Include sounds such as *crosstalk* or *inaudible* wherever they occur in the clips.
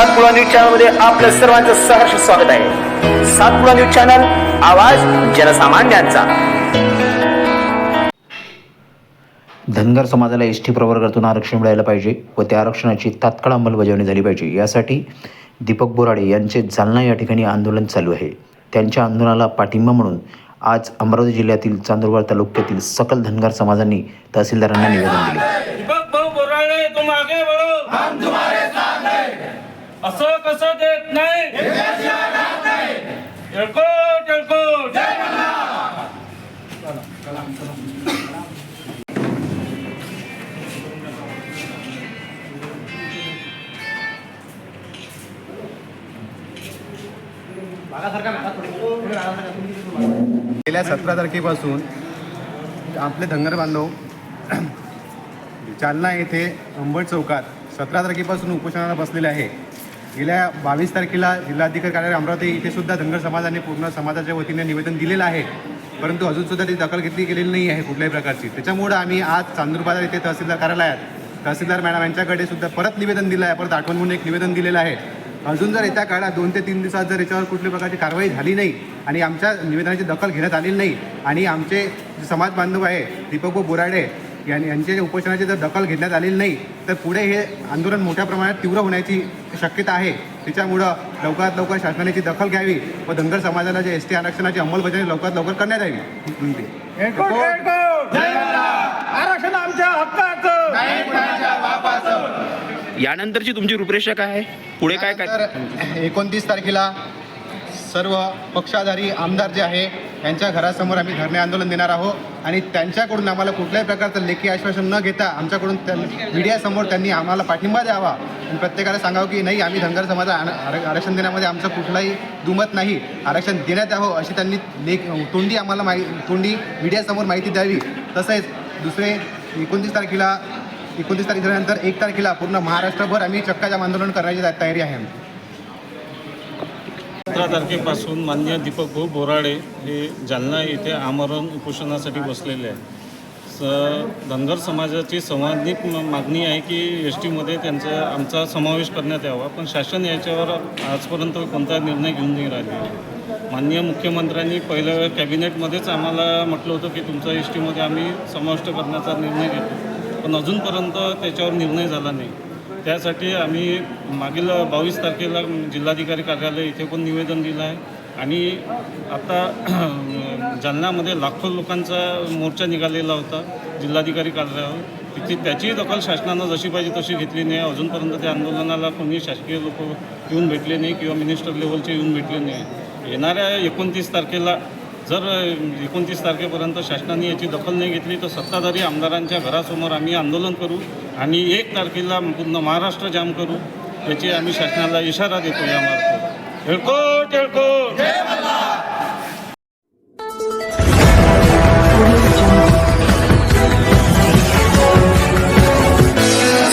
Satpura news चॅनलमध्ये आपलं सर्वांचं सहर्ष स्वागत आहे. सातपुडा न्यूज चॅनल आवाज जनसामान्यांचा. धनगर समाजाला एस टी प्रवर्गातून आरक्षण मिळायला पाहिजे व त्या आरक्षणाची तात्काळ अंमलबजावणी झाली पाहिजे. यासाठी दीपक बोराडे यांचे जालना या ठिकाणी आंदोलन चालू आहे. त्यांच्या आंदोलनाला पाठिंबा म्हणून आज अमरावती जिल्ह्यातील चांदुरबार तालुक्यातील सकल धनगर समाजांनी तहसीलदारांना निवेदन दिले दीपक भाऊ बोराडे तुम आगे बढ़ो हम तुम्हारे साथ हैं असं कसं देत नाही? येळकोट येळकोट गेल्या सतरा तारखेपासून आपले धनगर बांधव जालना येथे अंबड चौकात सतरा तारखेपासून उपोषणाला बसलेले आहे. गेल्या बावीस तारखेला जिल्हाधिकारी कार्यालय अमरावती इथे सुद्धा धनगर समाजाने पूर्ण समाजाच्या वतीने निवेदन दिलेलं आहे. परंतु अजून सुद्धा ती दखल घेतली गेलेली नाही आहे कुठल्याही प्रकारची. त्याच्यामुळं आम्ही आज चांदूर बाजार इथे तहसीलदार कार्यालयात तहसीलदार मॅडम यांच्याकडे सुद्धा परत निवेदन दिलं आहे. परत आठवण म्हणून एक निवेदन दिलेलं आहे. अजून जर येत्या काळात दोन ते तीन दिवसात जर याच्यावर कुठल्या प्रकारची कारवाई झाली नाही आणि आमच्या निवेदनाची दखल घेण्यात आलेली नाही आणि आमचे जे समाज बांधव आहे दीपक बोराडे यांनी यांचे उपोषणाची जर दखल घेण्यात आलेली नाही तर पुढे हे आंदोलन मोठ्या प्रमाणात तीव्र होण्याची शक्यता आहे. त्याच्यामुळं लवकरात लवकर शासनाची दखल घ्यावी व धनगर समाजाला जे एस टी आरक्षणाची अंमलबजावणी लवकरात लवकर करण्यात यावी ही आमच्या हक्काचं! यानंतरची तुमची रूपरेषा काय आहे? पुढे काय काय? एकोणतीस तारखेला सर्व पक्षाधारी आमदार जे आहे यांच्या घरासमोर आम्ही धरणे आंदोलन देणार आहोत आणि त्यांच्याकडून आम्हाला कुठल्याही प्रकारचं लेखी आश्वासन न घेता आमच्याकडून मीडियासमोर त्यांनी आम्हाला पाठिंबा द्यावा. आणि प्रत्येकाला सांगावं की नाही आम्ही धनगर समाजा आर- आरक्षण देण्यामध्ये आमचं कुठलाही दुमत नाही. आरक्षण देण्यात यावं अशी त्यांनी लेख तोंडी आम्हाला माहि तोंडी मीडियासमोर माहिती द्यावी. तसेच दुसरे एकोणतीस तारखेला एकोणतीस तारखेनंतर एक तारखेला पूर्ण महाराष्ट्रभर आम्ही चक्काजाम आंदोलन करण्याची तयारी आहे. सतरा तारखेपासून मान्य दीपक भाऊ बोराडे हे जालना येथे आमरण उपोषणासाठी बसलेले आहे स धनगर समाजाची संवादिक मागणी आहे की एस टीमध्ये त्यांचा आमचा समावेश करण्यात यावा पण शासन याच्यावर आजपर्यंत कोणता निर्णय घेऊन नाही राहिले. माननीय मुख्यमंत्र्यांनी पहिल्या कॅबिनेटमध्येच आम्हाला म्हटलं होतं की तुमचा एस टीमध्ये आम्ही समाविष्ट करण्याचा निर्णय घेतो पण अजूनपर्यंत त्याच्यावर निर्णय झाला नाही. त्यासाठी आम्ही मागील बावीस तारखेला जिल्हाधिकारी कार्यालय इथे पण निवेदन दिलं आहे. आणि आता *clears throat* जालन्यामध्ये लाखो लोकांचा मोर्चा निघालेला होता जिल्हाधिकारी कार्यालयावर. तिथे त्याचीही दखल शासनानं जशी पाहिजे तशी घेतली नाही. अजूनपर्यंत त्या आंदोलनाला कोणी शासकीय लोक येऊन भेटले नाही किंवा मिनिस्टर लेवलचे येऊन भेटले नाही. येणाऱ्या एकोणतीस तारखेला जर एकोणतीस तारखेपर्यंत शासनाने याची दखल नाही घेतली तर सत्ताधारी आमदारांच्या घरासमोर आम्ही आंदोलन करू आणि एक तारखेला पूर्ण महाराष्ट्र जाम करू याची आम्ही शासनाला इशारा देतो यामार्फत. येळकोट येळकोट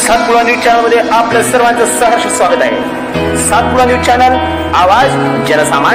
सातपुडा न्यूज चॅनलमध्ये आपलं सर्वांचं सहर्ष स्वागत आहे. सातपुडा न्यूज चॅनल आवाज जनसामान्य.